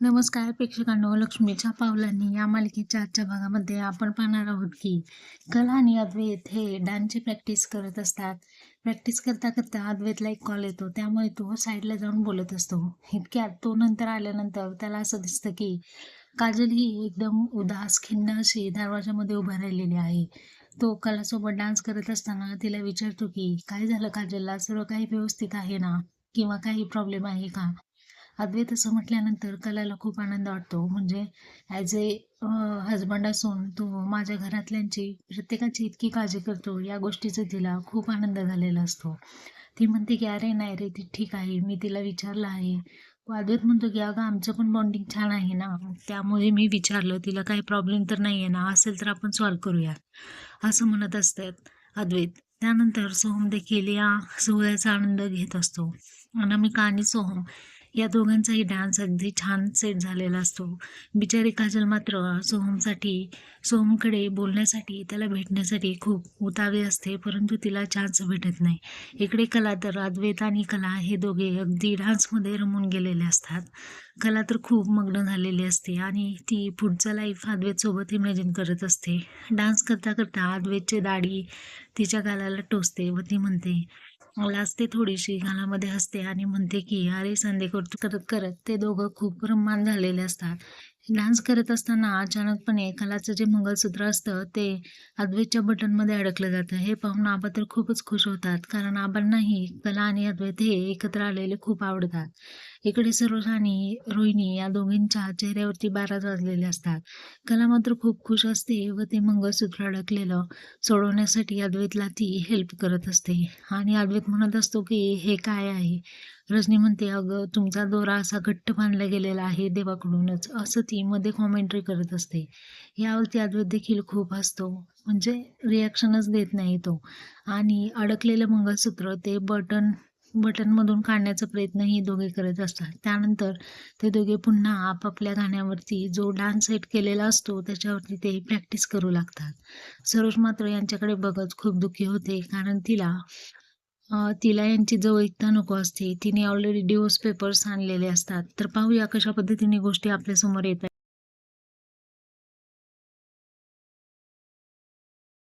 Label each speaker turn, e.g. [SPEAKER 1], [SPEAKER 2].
[SPEAKER 1] नमस्कार प्रेक्षकांनो लक्ष्मीच्या पावलांनी या मालिकेच्या आजच्या भागामध्ये आपण पाहणार आहोत की कला आणि अद्वैत हे डान्सची प्रॅक्टिस करत असतात. प्रॅक्टिस करता करता अद्वैतला एक कॉल येतो त्यामुळे तो साईडला जाऊन बोलत असतो. इतक्यात तो नंतर आल्यानंतर त्याला असं दिसतं की काजल ही एकदम उदास खिन्न अशी दरवाजामध्ये उभा राहिलेली आहे. तो कलासोबत डान्स करत असताना तिला विचारतो की काय झालं काजलला? सर्व काही व्यवस्थित आहे ना? किंवा काही प्रॉब्लेम आहे का? अद्वैत असं म्हटल्यानंतर कलाला खूप आनंद वाटतो. म्हणजे ॲज ए हजबंड असून तो माझ्या घरातल्यांची प्रत्येकाची इतकी काळजी करतो. या गोष्टीचा तिला खूप आनंद झालेला असतो. ती म्हणते की अरे नाही रे ती ठीक आहे. मी तिला विचारलं आहे. अद्वैत म्हणतो की अगं आमचं पण बॉन्डिंग छान आहे ना. त्यामुळे मी विचारलं तिला काही प्रॉब्लेम तर नाही आहे ना. असेल तर आपण सॉल्व करूयात असं म्हणत असतात अद्वैत. त्यानंतर सोहम देखील या सोहळ्याचा आनंद घेत असतो. अनामिका आणि सोहम? या दोघांचाही डान्स अगदी छान सेट झालेला असतो. बिचारी काजल मात्र सोहमसाठी सोहमकडे बोलण्यासाठी त्याला भेटण्यासाठी खूप उतावे असते परंतु तिला चान्स भेटत नाही. इकडे कला तर अद्वैत आणि कला हे दोघे अगदी डान्समध्ये रमून गेलेले असतात. कला तर खूप मग्न झालेली असते आणि ती पुढचं लाईफ अद्वैतसोबत इमॅजिन करत असते. डान्स करता करता अद्वैतचे दाढी तिच्या गालाला टोचते व ती म्हणते लाजते थोडीशी गालामध्ये हसते आणि म्हणते की अरे संदेकर करत करत करत ते दोघं खूप रम्मान झालेले असतात. डान्स करत असताना अचानकपणे कलाचं जे मंगळसूत्र असतं ते अद्वैतच्या बटनमध्ये अडकलं जातं. हे पाहून आबा तर खूपच खुश होतात कारण आबांनाही कला आणि अद्वैत हे एकत्र आलेले खूप आवडतात. इकडे सरोज आणि रोहिणी या दोघींच्या चेहऱ्यावरती बारा वाजलेले असतात. कला मात्र खूप खुश असते व ते मंगळसूत्र अडकलेलं सोडवण्यासाठी अद्वैतला ती हेल्प करत असते. आणि अद्वैत म्हणत असतो की हे काय आहे? रजनी म्हणते अगं तुमचा दोरा असा घट्ट बांधला गेलेला आहे देवाकडूनच असं ती मध्ये कॉमेंट्री करत असते. यावरती अद्वैत देखील खूप हसतो म्हणजे रिॲक्शनच देत नाही तो. आणि अडकलेलं मंगळसूत्र ते बटन बटनमधून काढण्याचा प्रयत्नही दोघे करत असतात. त्यानंतर ते दोघे पुन्हा आपापल्या गाण्यावरती जो डान्स सेट केलेला असतो त्याच्यावरती ते प्रॅक्टिस करू लागतात. सरोज मात्र यांच्याकडे बघत खूप दुःखी होते कारण तिला तिला यांची जवळिकता नको असते. तिने ऑलरेडी डिवोर्स पेपर्स आणलेले असतात. तर पाहूया कशा पद्धतीने गोष्टी आपल्यासमोर येत आहेत.